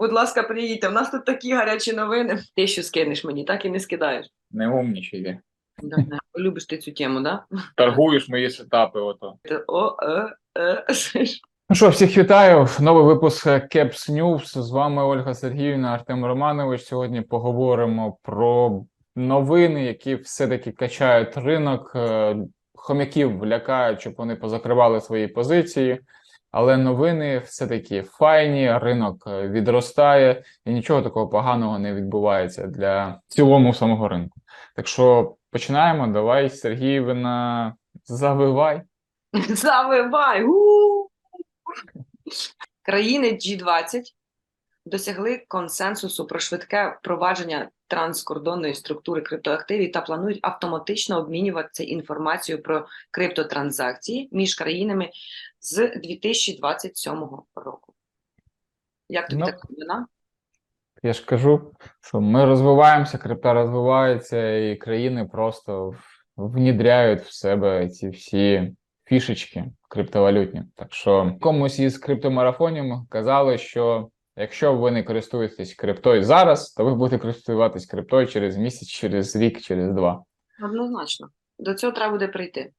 Будь ласка, приїдьте. У нас тут такі гарячі новини. Ти що скинеш мені, так і не скидаєш. Не умнічай. Да, да. Любиш ти цю тему, да? Торгуєш мої сетапи, ото. О, е, е. Ну що, всіх вітаю. Новий випуск Caps News. З вами Ольга Сергіївна, Артем Романович. Сьогодні поговоримо про новини, які все-таки качають ринок. Е, Хомяків лякають, щоб вони позакривали свої позиції. Але новини все-таки файні, ринок е, відростає, і нічого такого поганого не відбувається для цілому самого ринку. Так що починаємо. Давай, Сергіївна, завивай. Завивай! У! Країни G20 досягли консенсусу про швидке впровадження транскордонної структури криптоактивів та планують автоматично обмінюватися інформацією про криптотранзакції між країнами з 2027 року. Як тобі Ну, така новина? Я ж кажу, що ми розвиваємося, крипта розвивається, і країни просто внідряють в себе ці всі фішечки криптовалютні. Так що комусь із криптомарафонів казали, що якщо ви не користуєтесь криптою зараз, то ви будете користуватись криптою через місяць, через рік, через два. Однозначно. До цього треба буде прийти.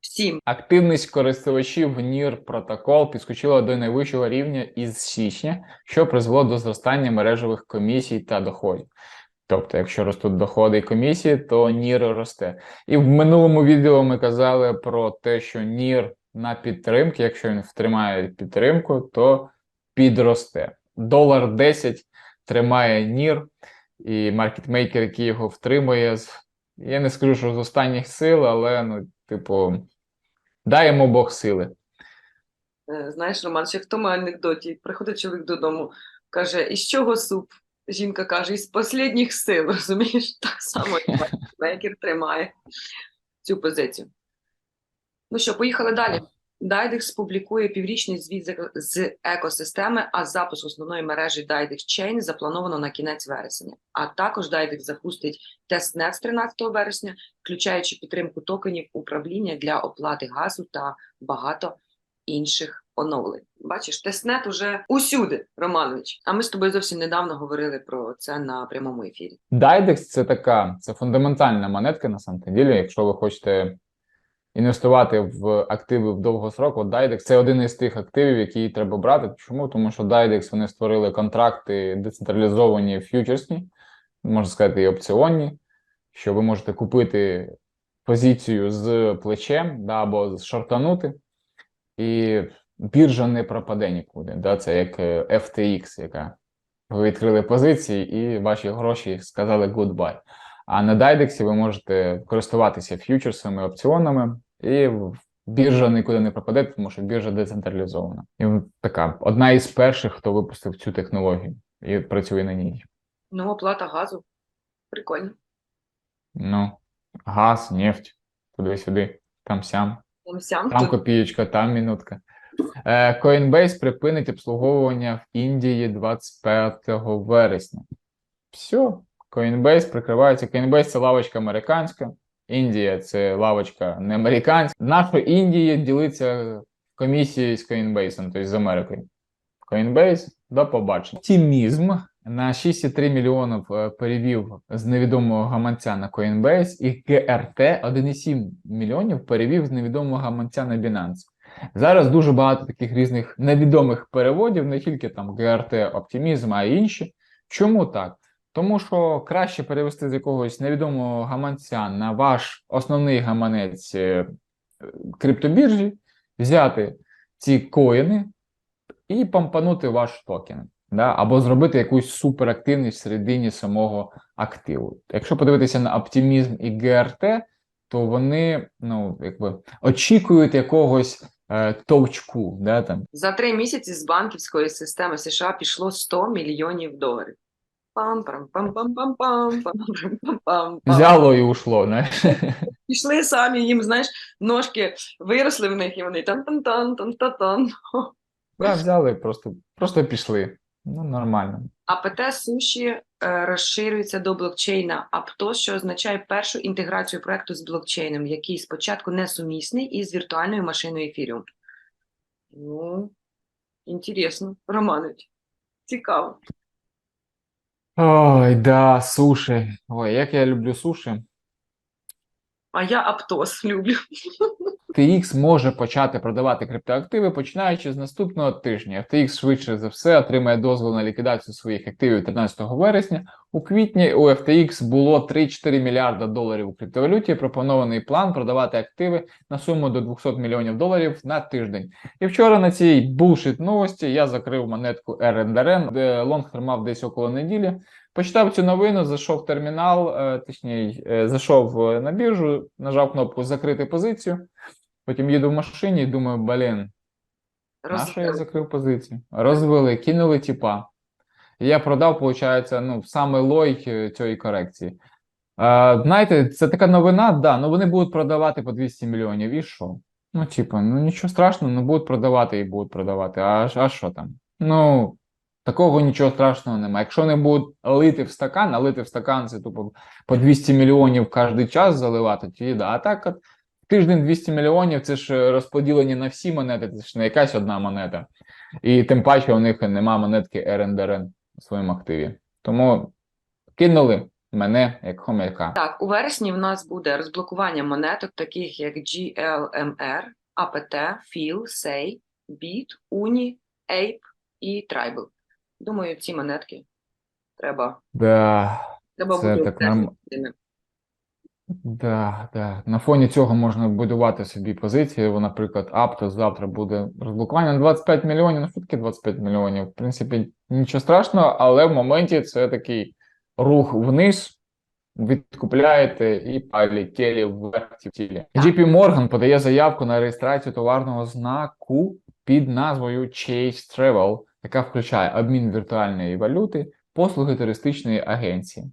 Всім. Активність користувачів NIR протокол підскочила до найвищого рівня із січня, що призвело до зростання мережевих комісій та доходів. Тобто, якщо ростуть доходи і комісії, то NIR росте. І в минулому відео ми казали про те, що NIR на підтримки, якщо він втримає підтримку, то підросте. Долар 10 тримає NIR, і маркетмейкер, який його втримує, я не скажу, що з останніх сил, але ну, типу, йому Бог сили. Е, Знаєш, Роман, ще в тому анекдоті приходить чоловік додому, каже: із чого суп? Жінка каже, із останніх сил, розумієш? Так само і Мейкер тримає цю позицію. Ну що, поїхали далі. Dydex публікує піврічний звіт з- екосистеми, а запуск основної мережі Dydex Chain заплановано на кінець вересня. А також Dydex запустить тестнет з 13 вересня, включаючи підтримку токенів управління для оплати газу та багато інших оновлень. Бачиш, тестнет уже усюди, Романович. А ми з тобою зовсім недавно говорили про це на прямому ефірі. Dydex це така, це фундаментальна монетка на самом деле, якщо ви хочете інвестувати в активи в довгосрок, от Dydex це один із тих активів, які треба брати. Чому? Тому що Dydex вони створили контракти децентралізовані ф'ючерсні, можна сказати, і опціонні, що ви можете купити позицію з плечем да, або шортанути, і біржа не пропаде нікуди. Да? Це як е, FTX, яка ви відкрили позиції, і ваші гроші сказали goodbye. А на Dydex ви можете користуватися ф'ючерсами, опціонами, і біржа нікуди не пропаде, тому що біржа децентралізована. І така одна із перших, хто випустив цю технологію і працює на ній. Ну, оплата газу. Прикольно. Ну, газ, нефть, туди-сюди, там сям. Там сям. Там копієчка, там мінутка. Е, Coinbase припинить обслуговування в Індії 25 вересня. Все, Coinbase прикривається. Coinbase це лавочка американська, Індія це лавочка не американська. Наша Індія ділиться комісією з Coinbase, тобто з Америкою. Coinbase, до побачення. Оптимізм на 6,3 мільйонів е, перевів з невідомого гаманця на Coinbase і ГРТ 1,7 мільйонів перевів з невідомого гаманця на Binance. Зараз дуже багато таких різних невідомих переводів, не тільки там ГРТ, оптимізм, а й інші. Чому так? Тому що краще перевести з якогось невідомого гаманця на ваш основний гаманець е, криптобіржі, взяти ці коїни і помпанути ваш токен, да? або зробити якусь суперактивність всередині самого активу. Якщо подивитися на оптимізм і ГРТ, то вони ну, якби, очікують якогось е, товчку. Да, там. За три місяці з банківської системи США пішло 100 мільйонів доларів. Пам пам пам пам пам пам пам пам Взяло і ушло. Знаєш? Пішли самі, їм, знаєш, ножки виросли в них, і вони там тан тан тан та тан Да, взяли, просто, просто пішли. Ну, нормально. АПТ суші е, розширюється до блокчейна Aptos, що означає першу інтеграцію проекту з блокчейном, який спочатку не сумісний із віртуальною машиною Ethereum. Ну, інтересно, Романович. Цікаво. Ой, да, суші. Ой, як я люблю суші. А я Аптос люблю. FTX може почати продавати криптоактиви починаючи з наступного тижня. FTX швидше за все отримає дозвіл на ліквідацію своїх активів 13 вересня. У квітні у FTX було 3-4 мільярда доларів у криптовалюті. Пропонований план продавати активи на суму до 200 мільйонів доларів на тиждень. І вчора на цій булшит новості я закрив монетку RNDRN, де лонг тримав десь около неділі. Почитав цю новину, зайшов в термінал, е, точніше, е, зайшов е, на біржу, нажав кнопку закрити позицію. Потім їду в машині і думаю, блін, на що я закрив позицію? Розвели, кинули тіпа. І я продав, виходить, ну, саме лой е, цієї корекції. Е, знаєте, це така новина, да, ну вони будуть продавати по 200 мільйонів. І що? Ну, типа, ну нічого страшного, ну будуть продавати і будуть продавати. А, а що там? Ну, такого нічого страшного немає. Якщо вони будуть лити в стакан, а лити в стакан це тупо по 200 мільйонів кожен час заливати, тоді да. А так от тиждень 200 мільйонів це ж розподілені на всі монети, це ж не якась одна монета. І тим паче у них нема монетки RNDRN у своєму активі. Тому кинули мене як хомяка. Так, у вересні в нас буде розблокування монеток, таких як GLMR, APT, FIL, SEI, BIT, UNI, APE і Tribal. Думаю, ці монетки треба, Да, треба Це буде так норм-. Да, да. На фоні цього можна будувати собі позиції. Наприклад, Aptos завтра буде розблокування на 25 мільйонів. Ну, що таке 25 мільйонів? В принципі, нічого страшного, але в моменті це такий рух вниз. Відкупляєте і полетіли вверх тілі. JP Morgan подає заявку на реєстрацію товарного знаку під назвою Chase Travel, яка включає обмін віртуальної валюти, послуги туристичної агенції.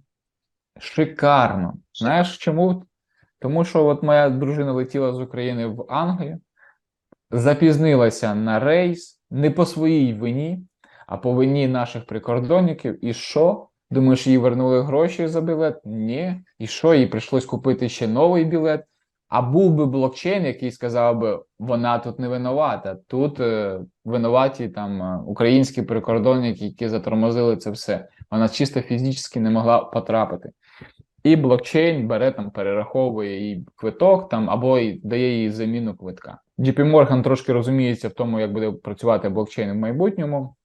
Шикарно. Знаєш чому? Тому що от моя дружина летіла з України в Англію, запізнилася на рейс не по своїй вині, а по вині наших прикордонників. І що? Думаєш, їй вернули гроші за білет? Ні. І що? Їй прийшлось купити ще новий білет. А був би блокчейн, який сказав би, вона тут не винувата. Тут е, винуваті там е, українські прикордонники, які затормозили це все. Вона чисто фізично не могла потрапити. І блокчейн бере там, перераховує їй квиток там або й дає їй заміну квитка. JP Morgan трошки розуміється в тому, як буде працювати блокчейн в майбутньому,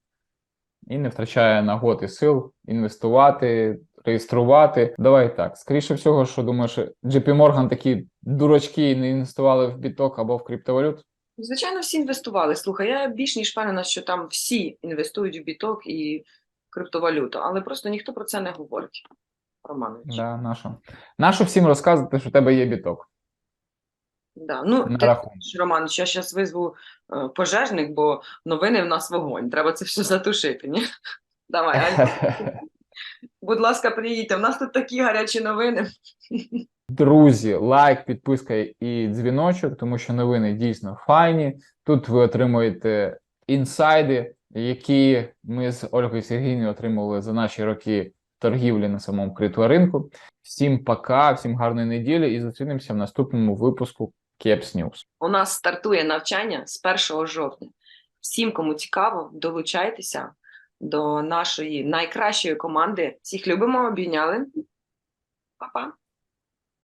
і не втрачає нагод і сил інвестувати, реєструвати. Давай так. Скоріше всього, що думаєш, JP Morgan такі дурачки не інвестували в біток або в криптовалют? Звичайно, всі інвестували. Слухай, я більш ніж впевнена, що там всі інвестують в біток і криптовалюту, але просто ніхто про це не говорить. Романович. Да, нащо? Нащо всім розказувати, що в тебе є біток Да. Ну, на ти рахунок? Роман, що я зараз визву е, пожежник, бо новини в нас вогонь. Треба це все затушити. Ні? Давай, Ань, будь ласка, приїдьте. У нас тут такі гарячі новини. Друзі, лайк, підписка і дзвіночок, тому що новини дійсно файні. Тут ви отримуєте інсайди, які ми з Ольгою Сергійною отримували за наші роки торгівлі на самому крипторинку. Всім пока, всім гарної неділі і зустрінемося в наступному випуску Caps News. У нас стартує навчання з 1 жовтня. Всім, кому цікаво, долучайтеся до нашої найкращої команди. Всіх любимо, обійняли. Па-па.